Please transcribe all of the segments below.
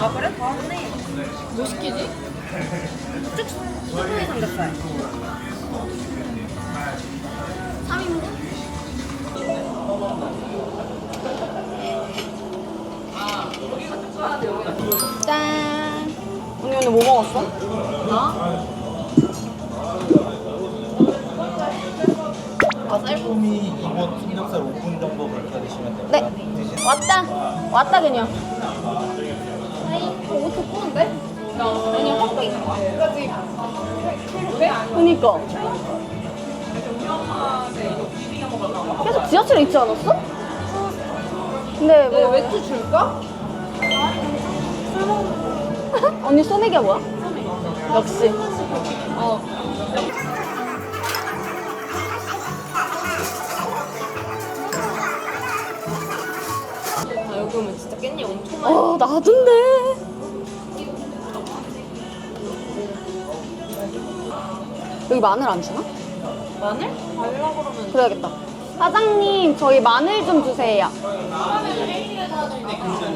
아 그래? 다음네 뭐 시키지? 쭉 수분이 삼겹살 3인분? 짠. 언니 오늘 뭐 먹었어? 나? 아 쌀국. 소미 이번 삼겹살 5분 정도 그렇게 드시면 됩니다. 네. 왔다. 왔다 그냥. 어, 옷? 아니 헛도 있어. 그니까. 계속 지하철에 있지 않았어? 근데 뭐 맥주 줄까? 언니 소맥이야 뭐야? 역시. 어. 아 여기 오면 진짜 깻잎 엄청 많이. 어 나던데. 여기 마늘 안 주나? 마늘? 달라 그러면. 그래야겠다. 사장님 저희 마늘 좀 주세요.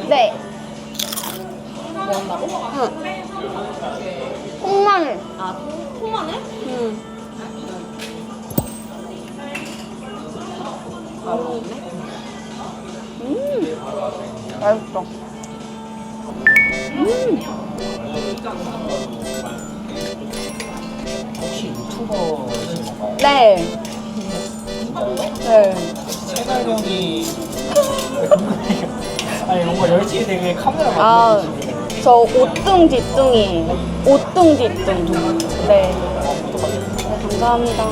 네. 뭐 한다고? 응. 콩마늘. 아 통, 통마늘? 응. 음. 맛있어. 혹시 건가요? 네. 네. 채널 형이 아니 뭔가 열심히 되게 카메라 아, 만들고 저 오뚱 뒤뚱이에요. 오뚱 뒤뚱. 네. 네, 감사합니다.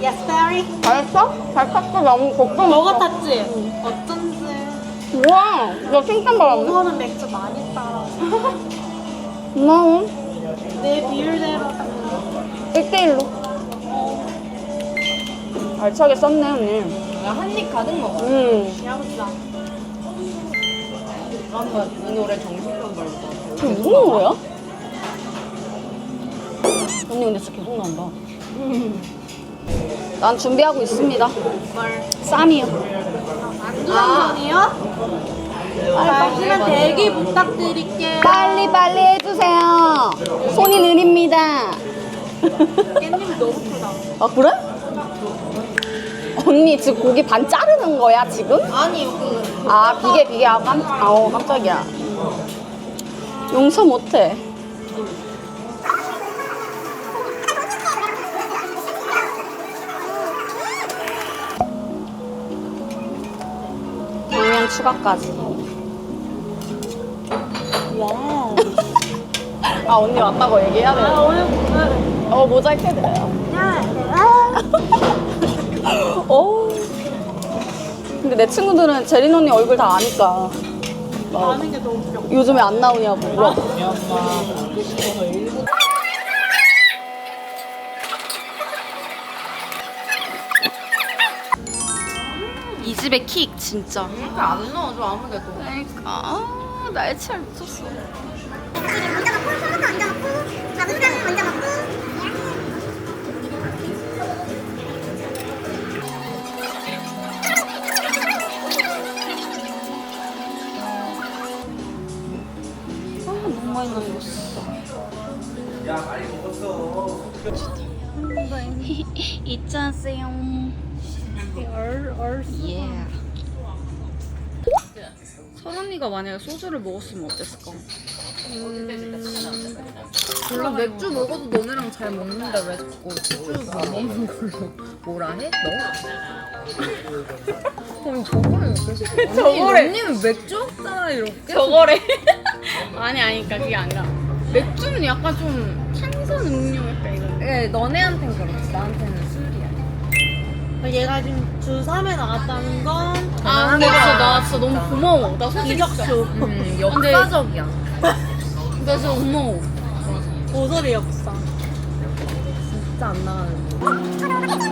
Yes, Barry 잘했어? 잘 탔어? 너무 걱정 탔지? 어쩐지 우와, 나 칭찬받았네. 오늘은 맥주 많이 따라 고마워. 내 비율대로 1대1로. 알차게 썼네, 언니. 한입 가득 먹어. 음. 야무지다 한번 이 노래 정신병 같아. 이게 무슨 노래야? 언니 근데 진짜 계속 나온다. 난 준비하고 있습니다. 뭘 쌈이요. 안주전이요? 잠시만 대기 부탁드릴게요 빨리 빨리 해주세요. 손이 느립니다. 깻잎 너무 크다 아 그래? 언니 지금 고기 반 자르는 거야 지금? 아니 그 아 비계 비계 아 깜, 아우 깜짝이야. 용서 못해. 추가까지. 와우. 아 언니 왔다고 얘기해야 돼. 아 오늘 오늘 어 모자이크 해드려요. 어. 근데 내 친구들은 제린 언니 얼굴 다 아니까 어, 아는 게 너무 웃겨 요즘에 안 나오냐고 물어. 미얀마 먹고 싶어서 일본 이 집의 킥 진짜. 이렇게 안 넣어줘 아무데도. 그러니까 아, 날치알 미쳤어. 먼저 먹고 소금도 먼저 먹고 자부장 먼저 먹고 아 너무 많이 남겼어. 야 많이 먹었어. 잊지 않 으세요. 예. 선언니가 만약에 소주를 먹었으면 어땠을까? 물론 맥주 먹어도 너네랑 잘 먹는데 왜 자꾸 소주 못 먹는 걸로 뭐라 해? 너? 그럼 저거를 저거래. 언니는 맥주 없잖아 이렇게 저거래. 아니 아니 그러니까 그게 아니라 맥주는 약간 좀 탄산 음료랄까 이거. 예, 너네한텐 그렇지 나한테는 얘가 지금 주3에 나갔다는 건 아 근데 진짜 나 진짜 너무 고마워. 나 솔직히 진짜. 기적수 음 역사적이야 나 진짜 고마워. 고설의 역사 진짜 안 나가는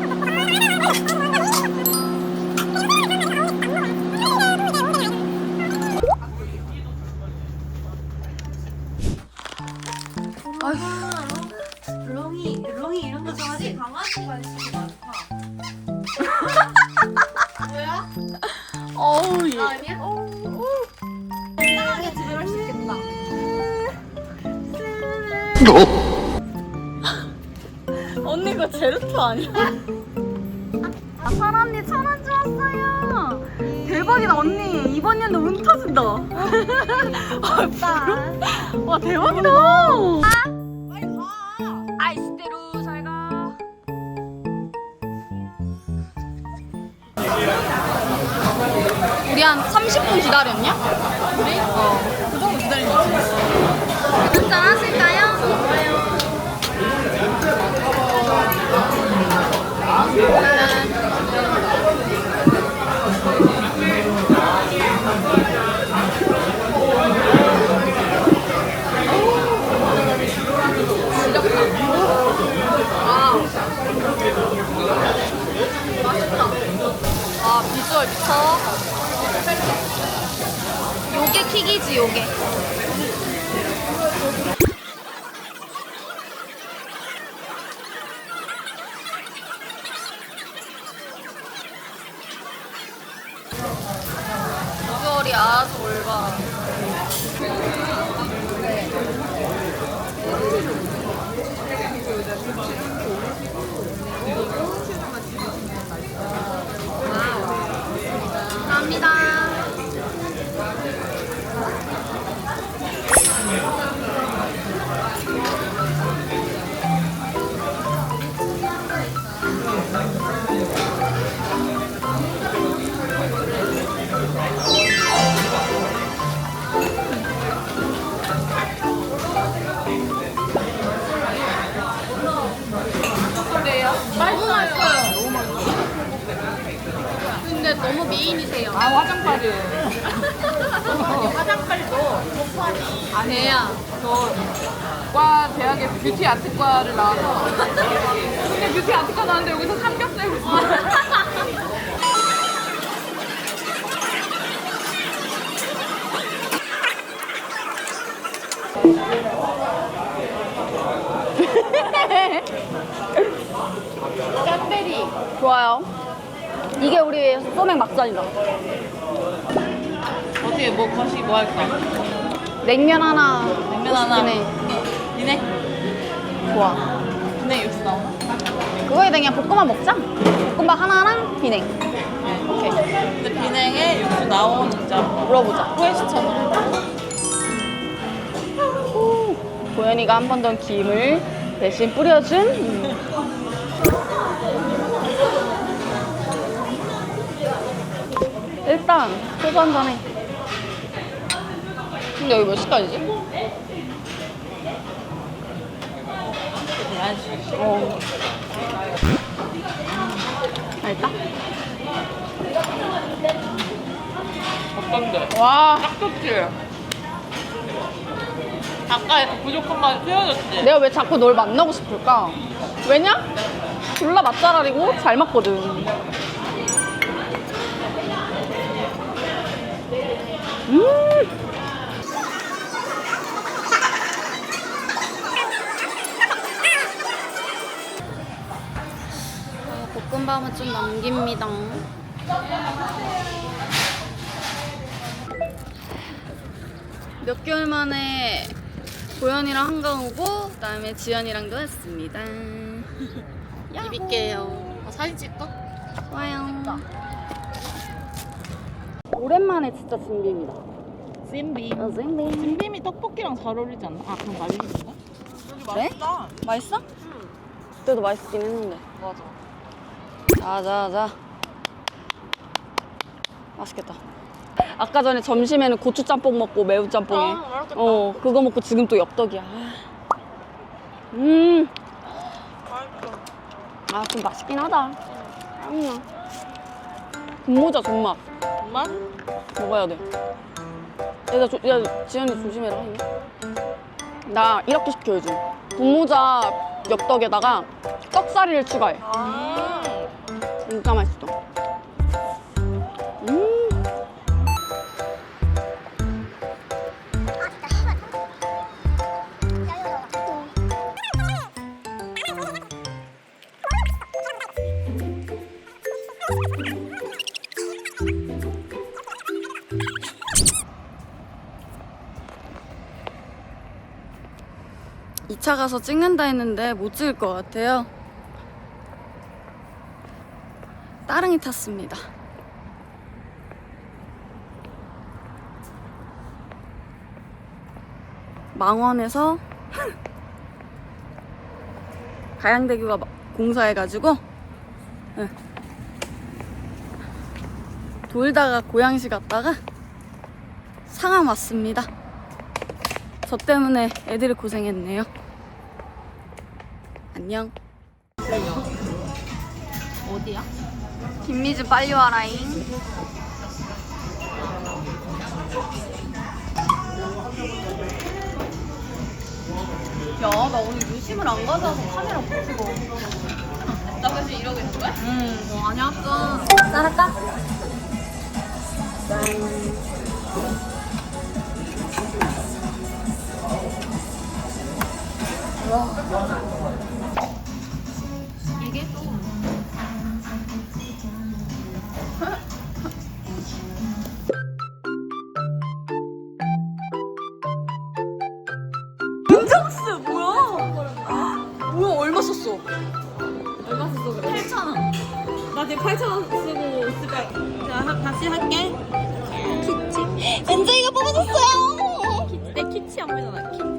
롱이 롱이 언니 이런 거 좋아하지? 강아지 관심 아니야? 아, 사라 언니 천원 주었어요. 대박이다 언니. 이번 연도 운 터진다. 오빠. 와 대박이다. 빨리 가. 아이스대로 잘 가. 우리 한 30분 기다렸냐? 우리? 어. 그 정도 기다린 거 같아. 한잔 하실까요? 킥이지 요게 미인이세요. 아 화장빨이. 화장빨도 아니야. 과 대학에 뷰티 아트과를 나와서 근데 뷰티 아트과 나왔는데 여기서 삼겹살 있어. 짠베리. 좋아요. 이게 우리 소맥 막잔이다. 어떻게 뭐 거시 뭐 할까? 냉면 하나. 냉면 하나. 시키네. 니네? 좋아. 니네 육수 나오나? 그거에 그냥 볶음밥 먹자. 볶음밥 하나랑 비냉. 오케이. 근데 비냉에 육수 진짜 물어보자. 후회시처럼. 고현이가 한 번 더 김을 대신 뿌려준. 음. 일단 소주 한 잔해. 근데 여기 몇 시까지지? 어. 알다? 어떤데? 와, 딱 좋지? 아까 그 부족한 맛이 튀어졌지? 내가 왜 자꾸 널 만나고 싶을까? 왜냐? 졸라 맛잘알이고 잘 맞거든. 음. 아, 볶음밥은 좀 남깁니다. 몇 개월 만에 고현이랑 한강 오고 그다음에 지연이랑도 왔습니다. 비빌게요. 아, 사진 찍까? 와요. 오랜만에 진짜 진비입니다. 찜빔. 어, 진비. 찜빔이 떡볶이랑 잘 어울리지 않나? 아 그럼 말리는가? 여기? 맛있다. 맛있어? 그때도 맛있긴 했는데. 맞아. 자 자 자. 맛있겠다. 아까 전에 점심에는 고추 짬뽕 먹고 매운 짬뽕에. 아, 맛있겠다. 어 그거 먹고 지금 또 엽떡이야. 음. 맛있어. 아 좀 맛있긴 하다. 음. 분모자 존맛. 정말? 먹어야 돼. 야, 나 조, 야 지연이 조심해라. 나 이렇게 시켜 요즘. 분모자 엽떡에다가 떡사리를 추가해. 아. 진짜 맛있어. 기차 가서 찍는다 했는데 못 찍을 것 같아요. 따릉이 탔습니다. 망원에서 가양대교가 마- 공사해가지고 예. 돌다가 고양시 갔다가 상암 왔습니다. 저 때문에 애들이 고생했네요. 안녕. 어디야? 김미주 빨리 와라잉. 야, 나 오늘 유심을 안 가져와서 카메라 못 찍어. 나 사실 이러고 있는 거야? 응, 뭐 아니야, 아까. 따랄까? 이 썼어? 얼마 썼어, 그래? 8,000원. 나 지금 8,000원 쓰고 있을 거야. 자, 하- 다시 할게. 엔젤이가 뽑아줬어요! 내 키치 안 보잖아. 키치.